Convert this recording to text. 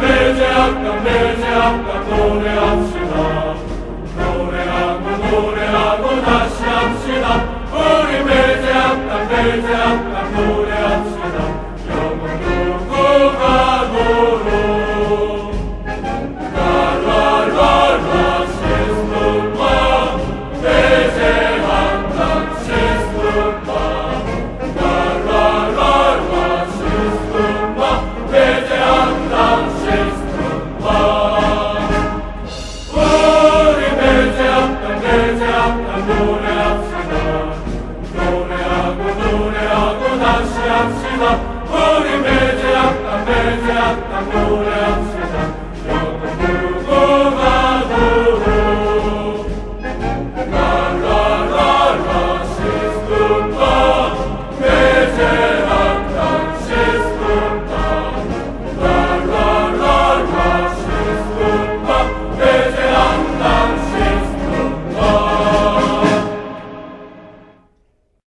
매제 악감 매제 악감 노래합시다. 노래하고 노래하고 다시 합시다. 우리 매제 악감 매제 악감 노래. 노래하고 노래하고 다시 합시다. 우리 매제 약간 매